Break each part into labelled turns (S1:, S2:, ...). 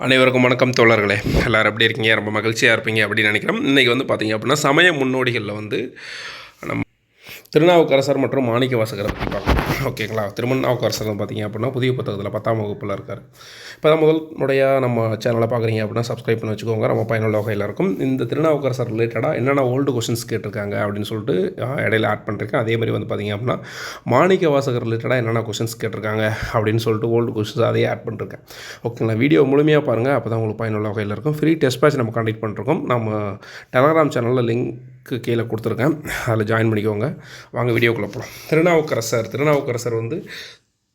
S1: அனைவருக்கும் வணக்கம் தோழர்களே. எல்லோரும் எப்படி இருக்கீங்க? ரொம்ப மகிழ்ச்சியாக இருப்பீங்க அப்படின்னு நினைக்கிறோம் இன்றைக்கி வந்து பார்த்தீங்க அப்படின்னா சமய முன்னோடிகளில் வந்து நம்ம திருநாவுக்கரசர் மற்றும் மாணிக்க வாசகரை பற்றி பார்க்கலாம். ஓகேங்களா. திருமணாவுக்கரசர் பார்த்தீங்க அப்படின்னா புதிய புத்தகத்தில் பத்தாம் வகுப்பில் இருக்கார். இப்போ தான் முதல் முறையாக நம்ம சேனலை பார்க்குறீங்க அப்படின்னா சப்ஸ்கிரைப் பண்ணி வச்சுக்கோங்க. ரொம்ப பயனுள்ள வகையில் இருக்கும். இந்த திருநாவுக்கரசர் ரிலேட்டடாக என்னென்ன ஓல்டு கொஷின்ஸ் கேட்டிருக்காங்க அப்படின்னு சொல்லிட்டு இடையில ஆட் பண்ணிருக்கேன். அதே மாதிரி வந்து பார்த்தீங்க அப்படின்னா மாணிக்க வாசகர் ரிலேட்டடாக என்னென்ன கொஷின்ஸ் கேட்டிருக்காங்க அப்படின்னு சொல்லிட்டு ஓல்டு கொஷின்ஸ் அதையே ஆட் பண்ணிருக்கேன். ஓகேங்களா. வீடியோ முழுமையாக பாருங்கள் அப்போ தான் உங்களுக்கு பயனுள்ள வகையில் இருக்கும். ஃப்ரீ டெஸ்ட் பேட்ச் நம்ம கண்டக்ட் பண்ணிருக்கோம் நம்ம டெலகிராம் சேனலில் லிங்க் லிங்க்கு கீழே கொடுத்துருக்கேன். அதில் ஜாயின் பண்ணிக்கோங்க. வாங்க வீடியோக்குள்ளே போகலாம். திருநாவுக்கரசர் திருநாவுக்கரசர் வந்து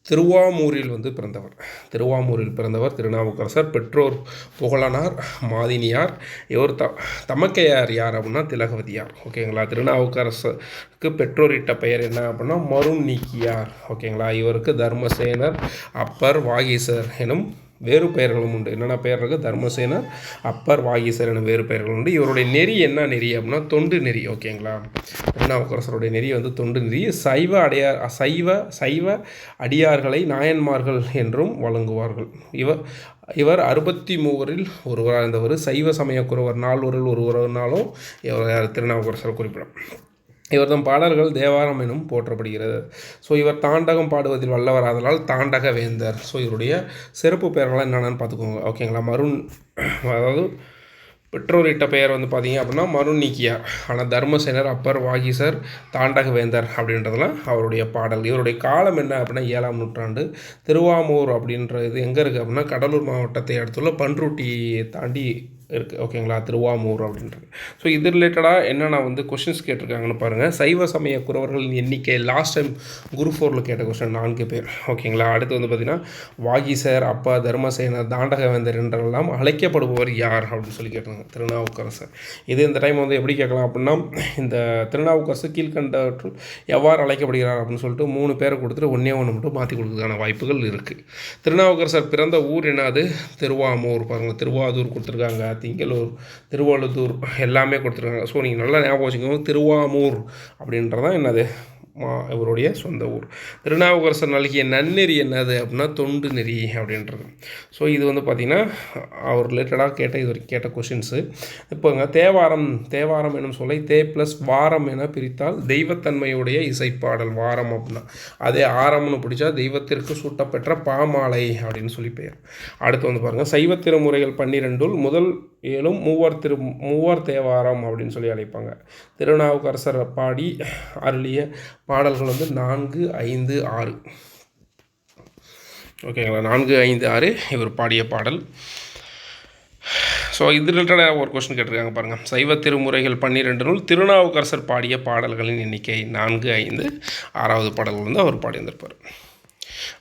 S1: திருவாமூரில் வந்து பிறந்தவர். திருவாமூரில் பிறந்தவர் திருநாவுக்கரசர். பெற்றோர் புகழனார் மாதினியார். இவர் த தமக்கையார் யார் அப்படின்னா திலகவதியார். ஓகேங்களா திருநாவுக்கரசருக்கு பெற்றோரிட்ட பெயர் என்ன அப்படின்னா மருண் நீக்கியார் ஓகேங்களா இவருக்கு தர்மசேனர் அப்பர் வாகீசர் எனும் வேறு பெயர்களும் உண்டு. என்னென்ன பெயர் இருக்குது தர்மசேனர் அப்பர் வாகீசர் எனும் வேறு பெயர்கள் உண்டு. இவருடைய நெறி என்ன நெறி அப்படின்னா தொண்டு நெறி ஓகேங்களா திருநாவுக்கரசருடைய நெறி வந்து தொண்டு நெறி. சைவ அடையார் சைவ சைவ அடியார்களை நாயன்மார்கள் என்றும் வழங்குவார்கள். இவர் இவர் அறுபத்தி மூவரில் ஒருவராக இருந்தவர் சைவ சமயக்குறவர் நால்வரில் ஒருவர்னாலும் இவர் யார்? திருநாவுக்கரசர் குறிப்பிடும். இவர்தம் பாடல்கள் தேவாரம் எனும் போற்றப்படுகிறது. ஸோ இவர் தாண்டகம் பாடுவதில் வல்லவர். அதனால் தாண்டக வேந்தர் ஸோ இவருடைய சிறப்பு பெயர்கள்லாம் என்னென்னு பார்த்துக்கோங்க. ஓகேங்களா மருண் அதாவது பெற்றோரிட்ட பெயர் வந்து பார்த்தீங்க அப்படின்னா மருண் நீக்கியார் ஆனால் தர்மசேனர் அப்பர் வாகீசர் தாண்டக வேந்தர் அப்படின்றதுலாம் அவருடைய பாடல். இவருடைய காலம் என்ன அப்படின்னா ஏழாம் நூற்றாண்டு. திருவாமூர் அப்படின்ற இது எங்கே இருக்குது அப்படின்னா கடலூர் மாவட்டத்தை அடுத்துள்ள பன்ருட்டியை தாண்டி இருக்குது ஓகேங்களா திருவாமூர் அப்படின்றது. ஸோ இது ரிலேட்டடாக என்னென்ன வந்து கொஷின்ஸ் கேட்டிருக்காங்கன்னு பாருங்கள் சைவ சமய குறவர்களின் எண்ணிக்கை லாஸ்ட் டைம் குரு ஃபோரில் கேட்ட கொஸ்டின் நான்கு பேர். ஓகேங்களா அடுத்து வந்து பார்த்திங்கன்னா வாகிசர் அப்பா தர்மசேனர் தாண்டகவேந்தர் என்றெல்லாம் அழைக்கப்படுபவர் யார் அப்படின்னு சொல்லி கேட்டாங்க திருநாவுக்கரசர். இது இந்த டைம் வந்து எப்படி கேட்கலாம் அப்படின்னா இந்த திருநாவுக்கரசு கீழ்கண்டவற்றுள் எவ்வாறு அழைக்கப்படுகிறார் அப்படின்னு சொல்லிட்டு மூணு பேரை கொடுத்துட்டு ஒன்றே ஒன்று மட்டும் மாற்றி கொடுக்கறதுக்கான வாய்ப்புகள் இருக்குது திருநாவுக்கரசர் பிறந்த ஊர் என்னது? திருவாமூர் பாருங்கள் திருவாதூர் கொடுத்துருக்காங்க. திங்களூர் திருவள்ளுத்தூர் எல்லாமே கொடுத்துருக்காங்க. ஸோ நீங்கள் நல்லா ஞாபகம் வச்சுக்கோங்க. திருவாமூர் அப்படின்றதான் என்னது? மா இவருடைய சொந்த ஊர். திருநாவுக்கரசர் நல்கிய நன்னெறி என்னது அப்படின்னா தொண்டு நெறி அப்படின்றது. ஸோ இது வந்து பார்த்திங்கன்னா அவர் ரிலேட்டடாக கேட்ட இது வரைக்கும் கேட்ட கொஷின்ஸு இப்போங்க தேவாரம் தேவாரம் என்னும் சொல்லை தே ப்ளஸ் வாரம் என பிரித்தால் தெய்வத்தன்மையுடைய இசைப்பாடல் வாரம் அப்படின்னா. அதே ஆரம்னு பிடிச்சா தெய்வத்திற்கு சூட்டப்பெற்ற பாமாலை அப்படின்னு சொல்லி பெயர். அடுத்து வந்து பாருங்கள் சைவ திருமுறைகள் பன்னிரெண்டுள் முதல் மேலும் மூவர் திரு மூவர் தேவாரம் அப்படின்னு சொல்லி அழைப்பாங்க. திருநாவுக்கரசர் பாடி அருளிய பாடல்கள் வந்து நான்கு ஐந்து ஆறு. ஓகேங்களா நான்கு ஐந்து ஆறு இவர் பாடிய பாடல். ஸோ இது ரிலேட்டடாக ஒரு கொஸ்டின் கேட்டிருக்காங்க பாருங்கள் சைவ திருமுறைகள் பன்னிரெண்டு நூல் திருநாவுக்கரசர் பாடிய பாடல்களின் எண்ணிக்கை நான்கு ஐந்து. ஆறாவது பாடல் வந்து அவர் பாடியிருந்திருப்பார்.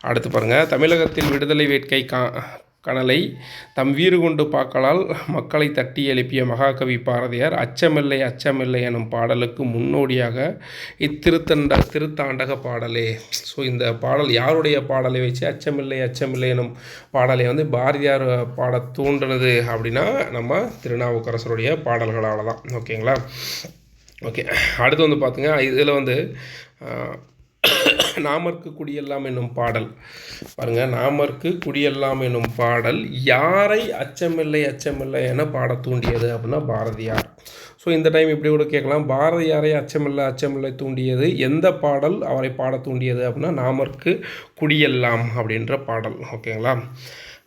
S1: அடுத்து பாருங்கள் தமிழகத்தில் விடுதலை வேட்கை கா கனலை தம் வீறு கொண்டு பாக்களால் மக்களை தட்டி எழுப்பிய மகாகவி பாரதியார் அச்சமில்லை அச்சமில்லை எனும் பாடலுக்கு முன்னோடியாக இத்திருத்தண்ட திருத்தாண்டக பாடலே. ஸோ இந்த பாடல் யாருடைய பாடலை வச்சு அச்சமில்லை அச்சமில்லை எனும் பாடலை வந்து பாரதியார் பாட தூண்டுனது அப்படின்னா நம்ம திருநாவுக்கரசருடைய பாடல்களால் தான் ஓகேங்களா? ஓகே அடுத்து வந்து பார்த்துங்க இதில் வந்து நாமர்க்கு குடியெல்லாம் என்னும் பாடல். பாருங்க நாமர்க்கு குடியெல்லாம் என்னும் பாடல் யாரை அச்சமில்லை அச்சமில்லை என பாட தூண்டியது அப்படின்னா பாரதியார். ஸோ இந்த டைம் இப்படி கூட கேட்கலாம். பாரதியாரை அச்சமில்லை அச்சமில்லை தூண்டியது எந்த பாடல் அவரை பாட தூண்டியது அப்படின்னா நாமர்க்கு குடியெல்லாம் அப்படின்ற பாடல். ஓகேங்களா?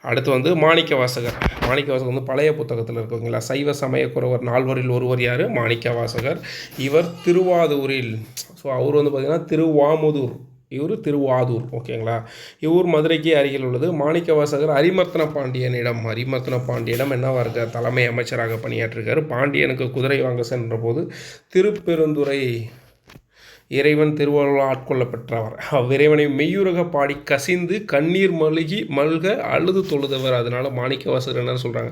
S1: அடுத்து வந்து மாணிக்க வாசகர். மாணிக்க வாசகர் வந்து பழைய புத்தகத்தில் இருக்குங்களா சைவ சமயக்குறவர் நால்வரில் ஒருவர் யார்? மாணிக்க வாசகர். இவர் திருவாதூரில் ஸோ அவர் வந்து பார்த்திங்கன்னா திருவாமுதூர். இவர் திருவாதூர் ஓகேங்களா? இவர் மதுரைக்கு அருகில் உள்ளது. மாணிக்க வாசகர் அரிமர்த்தன பாண்டியனிடம் அரிமர்த்தன பாண்டியனிடம் என்னவாக இருக்கார் தலைமை அமைச்சராக பணியாற்றிருக்கார். பாண்டியனுக்கு குதிரை வாங்க சென்ற போது திருப்பெருந்துறை இறைவன் திருவள்ளுவர் ஆட்கொள்ளப்பெற்றவர். அவ்விறைவனை மெய்யுறக பாடி கசிந்து கண்ணீர் மழுகி மல்க அழுது தொழுதவர். அதனால் மாணிக்கவாசகர் என்ன சொல்கிறாங்க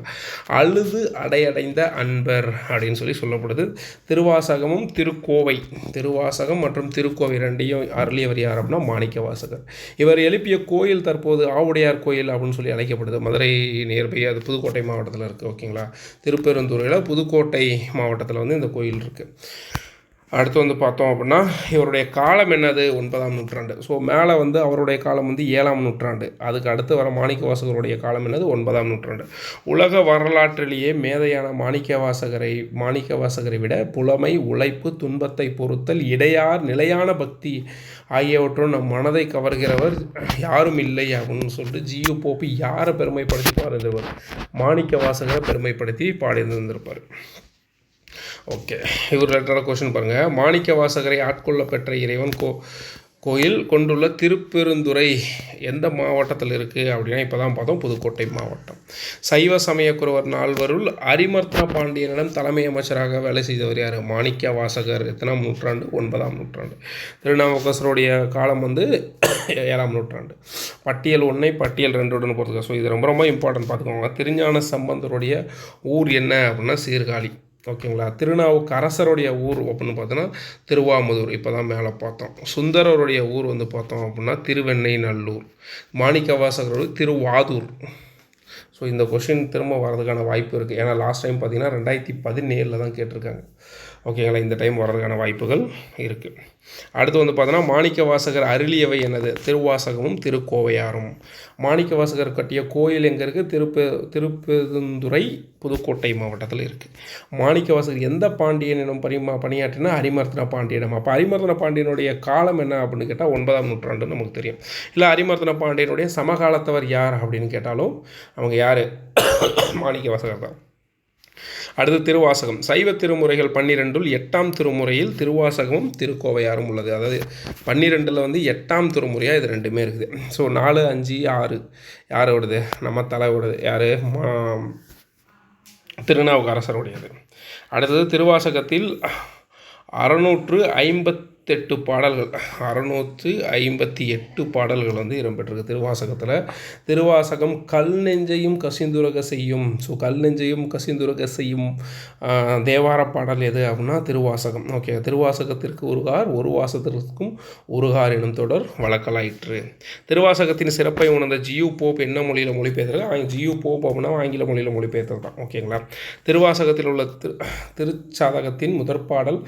S1: அழுது அடையடைந்த அன்பர் அப்படின்னு சொல்லி சொல்லப்படுது. திருவாசகமும் திருக்கோவை. திருவாசகம் மற்றும் திருக்கோவை ரெண்டையும் அருளியவர் யார் அப்படின்னா மாணிக்கவாசகர். இவர் எழுப்பிய கோயில் தற்போது ஆவுடையார் கோயில் அப்படின்னு சொல்லி அழைக்கப்படுது. மதுரை நியர்பை அது புதுக்கோட்டை மாவட்டத்தில் இருக்குது ஓகேங்களா? திருப்பெருந்துறையில் புதுக்கோட்டை மாவட்டத்தில் வந்து இந்த கோயில் இருக்குது அடுத்து வந்து பார்த்தோம் அப்படின்னா இவருடைய காலம் என்னது? ஒன்பதாம் நூற்றாண்டு. ஸோ மேலே வந்து அவருடைய காலம் வந்து ஏழாம் நூற்றாண்டு. அதுக்கு அடுத்து வர மாணிக்க வாசகருடைய காலம் என்னது? ஒன்பதாம் நூற்றாண்டு. உலக வரலாற்றிலேயே மேதையான மாணிக்க வாசகரை மாணிக்க வாசகரை விட புலமை உழைப்பு துன்பத்தை பொறுத்தல் இடையார் நிலையான பக்தி ஆகியவற்றும் நம் மனதை கவர்கிறவர் யாரும் இல்லை அப்படின்னு சொல்லிட்டு ஜியு போப்பி யாரை பெருமைப்படுத்தி பாருந்தவர் மாணிக்க வாசகரை பெருமைப்படுத்தி பாடியிருந்திருப்பார். ஓகே. இவர் ரிலேட்டடான கொஷின் பாருங்கள் மாணிக்க வாசகரை ஆட்கொள்ள பெற்ற இறைவன் கோ கோயில் கொண்டுள்ள திருப்பெருந்துறை எந்த மாவட்டத்தில் இருக்குது அப்படின்னா இப்போ தான் பார்த்தோம் புதுக்கோட்டை மாவட்டம். சைவ சமயக்குறவர் நால்வருள் அரிமர்த்தா பாண்டியனிடம் தலைமை அமைச்சராக வேலை செய்தவர் யார்? மாணிக்க வாசகர். எத்தனாம் நூற்றாண்டு? ஒன்பதாம் நூற்றாண்டு. திருநாவுக்கரசருடைய காலம் வந்து ஏழாம் நூற்றாண்டு. பட்டியல் ஒன்றை பட்டியல் ரெண்டுடன் போகிறதுக்கு ஸோ இது ரொம்ப ரொம்ப இம்பார்ட்டன்ட் பார்த்துக்கோங்க திருஞான சம்பந்தருடைய ஊர் என்ன? அப்படின்னா சீர்காழி. ஓகேங்களா? திருநாவுக்கு அரசருடைய ஊர் அப்படின்னு பார்த்தோன்னா திருவாமுதூர். இப்போ தான் மேலே பார்த்தோம். சுந்தரருடைய ஊர் வந்து பார்த்தோம் அப்படின்னா திருவெண்ணை நல்லூர் மாணிக்கவாசகரோட திருவாதூர். ஸோ இந்த கொஷின் திரும்ப வர்றதுக்கான வாய்ப்பு இருக்குது ஏன்னா லாஸ்ட் டைம் பார்த்தீங்கன்னா ரெண்டாயிரத்தி பதினேழில் தான் கேட்டிருக்காங்க. ஓகேங்களா இந்த டைம் வர்றதுக்கான வாய்ப்புகள் இருக்குது அடுத்து வந்து பார்த்தோன்னா மாணிக்க வாசகர் அருளியவை எனது திருவாசகமும் திருக்கோவையாரும். மாணிக்க வாசகர் கட்டிய கோயில் எங்கே இருக்குது திருப்பு திருப்பெருந்துறை புதுக்கோட்டை மாவட்டத்தில் இருக்குது மாணிக்க வாசகர் எந்த பாண்டியனிடம் பரிமா பணியாற்றினா அரிமர்த்தன பாண்டியனம். அப்போ அரிமர்த்தன பாண்டியனுடைய காலம் என்ன அப்படின்னு கேட்டால் ஒன்பதாம் நூற்றாண்டு நமக்கு தெரியும். இல்லை அரிமர்த்தன பாண்டியனுடைய சமகாலத்தவர் யார் அப்படின்னு கேட்டாலும் அவங்க யார்? மாணிக்க வாசகர் தான். அடுத்து திருவாசகம். சைவ திருமுறைகள் பன்னிரெண்டுள் எட்டாம் திருமுறையில் திருவாசகமும் திருக்கோவையாரும் உள்ளது. அதாவது பன்னிரெண்டில் வந்து எட்டாம் திருமுறையாக இது ரெண்டுமே இருக்குது. ஸோ நாலு அஞ்சு ஆறு. யாரோடது விடுது நம்ம தலை விடுது யார்? திருநாவுக்கரசருடையது. அடுத்தது திருவாசகத்தில் அறநூற்று ஐம்பத் எட்டு பாடல்கள் அறநூற்று ஐம்பத்தி எட்டு பாடல்கள் வந்து இடம்பெற்றிருக்கு. திருவாசகத்தில் திருவாசகம் கல் நெஞ்சையும் கசிந்துரக செய்யும். ஸோ கல் நெஞ்சையும் கசிந்துரக செய்யும் தேவார பாடல் எது அப்படின்னா திருவாசகம். ஓகே திருவாசகத்திற்கு உருகார் ஒரு வாசத்திற்கும் உருகார் எனும் தொடர் வழக்கலாயிற்று. திருவாசகத்தின் சிறப்பை உணர்ந்த ஜியு போப் என்ன மொழியில் மொழிபெயர்த்தது ஜியு போப் அப்படின்னா ஆங்கில மொழியில் மொழிபெயர்த்தது தான். ஓகேங்களா திருவாசகத்தில் உள்ள திரு திருச்சாதகத்தின் முதற் பாடல்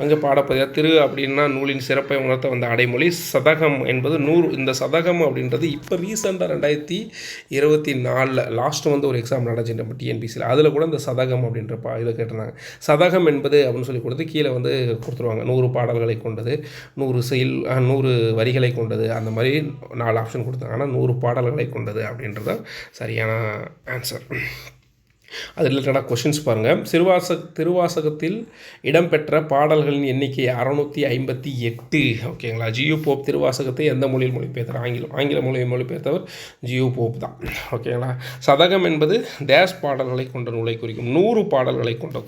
S1: அங்கே பாடப்பதியாக திரு அப்படின்னா நூலின் சிறப்பை உணர்த்த வந்த அடைமொழி சதகம் என்பது நூறு இந்த சதகம் அப்படின்றது இப்போ ரீசெண்டாக ரெண்டாயிரத்தி இருபத்தி நாலில் லாஸ்ட் வந்து ஒரு எக்ஸாம் நடந்துச்சு நம்ம டிஎன்பிசியில் அதில் கூட இந்த சதகம் அப்படின்ற பா இதை கேட்டிருந்தாங்க. சதகம் என்பது அப்படின்னு சொல்லி கொடுத்து கீழே வந்து கொடுத்துருவாங்க. நூறு பாடல்களை கொண்டது நூறு செயல் நூறு வரிகளை கொண்டது அந்த மாதிரி நாலு ஆப்ஷன் கொடுத்தாங்க. ஆனால் நூறு பாடல்களை கொண்டது அப்படின்றது சரியான ஆன்சர் அது ரிலேட்டடாக கொஷின்ஸ் பாருங்கள் திருவாச திருவாசகத்தில் இடம்பெற்ற பாடல்களின் எண்ணிக்கை அறநூற்றி ஐம்பத்தி எட்டு. ஓகேங்களா? ஜியு போப் திருவாசகத்தை எந்த மொழியில் மொழிபெயர்த்தார்? ஆங்கிலம் ஆங்கில மொழியில் மொழிபெயர்த்தவர் ஜியு போப் தான். ஓகேங்களா? சதகம் என்பது தேஸ் பாடல்களை கொண்ட நூலை குறிக்கும் நூறு பாடல்களை கொண்ட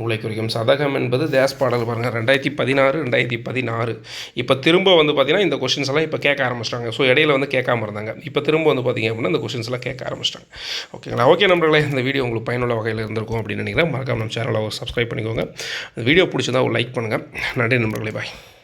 S1: நூலை குறிக்கும். சதகம் என்பது தேஸ் பாடல் பாருங்கள் ரெண்டாயிரத்தி பதினாறு ரெண்டாயிரத்தி பதினாறு. இப்போ திரும்ப வந்து பார்த்திங்கன்னா இந்த கொஷின்ஸ் எல்லாம் இப்போ கேட்க ஆரம்பிச்சிட்டாங்க. ஸோ இடையில வந்து கேட்காம இருந்தாங்க. இப்போ திரும்ப வந்து பார்த்திங்க அப்படின்னா இந்த கொஷின்ஸ் எல்லாம் கேட்க ஆரம்பிச்சிட்டாங்க. ஓகேங்களா? ஓகே நம்பர்களே இந்த வீடியோ உங்களுக்கு பயனுள்ள வகையில் இருந்திருக்கும் அப்படின்னு நினைக்கிறேன். மறக்காம நம்ம சேனலை சப்ஸ்கிரைப் பண்ணிக்கோங்க. வீடியோ பிடிச்சிருந்தா ஒரு லைக் பண்ணுங்கள் நன்றி நண்பர்களே பாய்